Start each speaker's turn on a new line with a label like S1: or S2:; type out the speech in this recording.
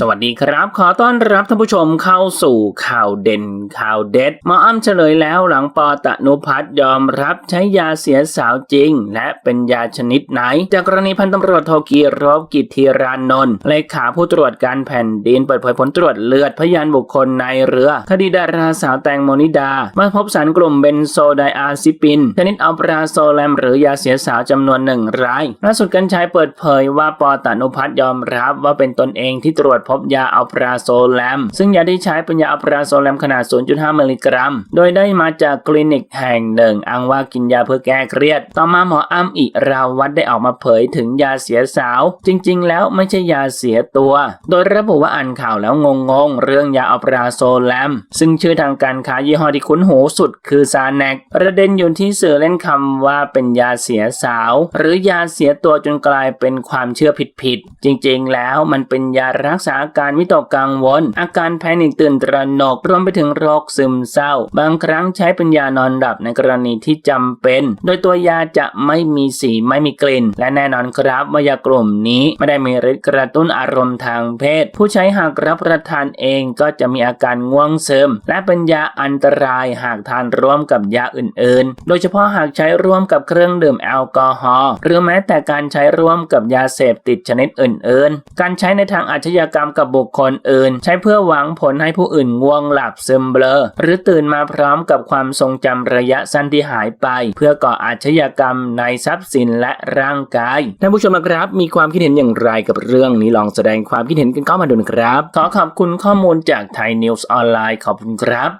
S1: สวัสดีครับ ขอต้อนรับท่านผู้ชมเข้าสู่ข่าวเด่นข่าวเด็ดหมออ้ำเฉลยแล้วหลังปอตะนุพัฒน์ยอมรับใช้ยาเสียสาวจริง และเป็นยาชนิดไหน จากกรณีพันตำรวจโทกีรบกิจธีรานนท์เลขาผู้ตรวจการแผ่นดินเปิดเผยผลตรวจเลือดพยานบุคคลในเรือ คดีดาราสาวแตงโมนิดา มาพบสารกลุ่มเบนโซไดอาซิปิน ชนิดอัลปราโซแลมหรือยาเสียสาวจำนวนหนึ่งรายล่าสุดกัญชัยเปิดเผยว่าปอตะนุพัฒน์ยอมรับว่าเป็นตนเองที่ตรวจพบยาอัลปราโซแลม ซึ่งยาที่ใช้เป็นยาอัลปราโซแลมขนาด 0.5 มิลลิกรัม โดยได้มาจากคลินิกแห่งหนึ่งอ้างว่ากินยาเพื่อแก้เครียด ต่อมาหมออ้ำอิราวัตได้ออกมาเผยถึงยาเสียสาว จริง ๆ แล้วไม่ใช่ยาเสียตัว โดยระบุว่าอ่านข่าวแล้วงงๆ เรื่องยาอัลปราโซแลม ซึ่งชื่อทางการค้ายี่ห้อที่คุ้นหูสุดคือซาแนกประเด็นอยู่ที่สื่อเล่นคำว่าเป็นยาเสียสาว หรือยาเสียตัวจนกลายเป็นความเชื่อผิดๆจริง ๆ แล้วมันเป็นยารักษาอาการวิตกกังวล อาการแพนิคตื่นตระหนกรวมไปถึงโรคซึมเศร้า บางครั้งใช้เป็นยานอนหลับในกรณีที่จำเป็น โดยตัวยาจะไม่มีสีไม่มีกลิ่น และแน่นอนครับว่ายากลุ่มนี้ไม่ได้มีฤทธิ์กระตุ้นอารมณ์ทางเพศ ผู้ใช้หากรับประทานเองก็จะมีอาการง่วงซึม และเป็นยาอันตรายหากทานร่วมกับยาอื่นๆ โดยเฉพาะหากใช้ร่วมกับเครื่องดื่มแอลกอฮอล์หรือแม้แต่การใช้ร่วมกับยาเสพติดชนิดอื่นๆ การใช้ในทางอาชญากรรมกับบุคคลอื่น ใช้เพื่อหวังผลให้ผู้อื่นง่วงหลับซึมเบลอ หรือตื่นมาพร้อมกับความทรงจำระยะสั้นที่หายไป เพื่อก่ออาชญากรรมในทรัพย์สินและร่างกายท่านผู้ชมนะครับ มีความคิดเห็นอย่างไรกับเรื่องนี้ลองแสดงความคิดเห็นกันเข้ามาดูนะครับ ขอขอบคุณข้อมูลจากไทยนิวส์ออนไลน์ขอบคุณครับ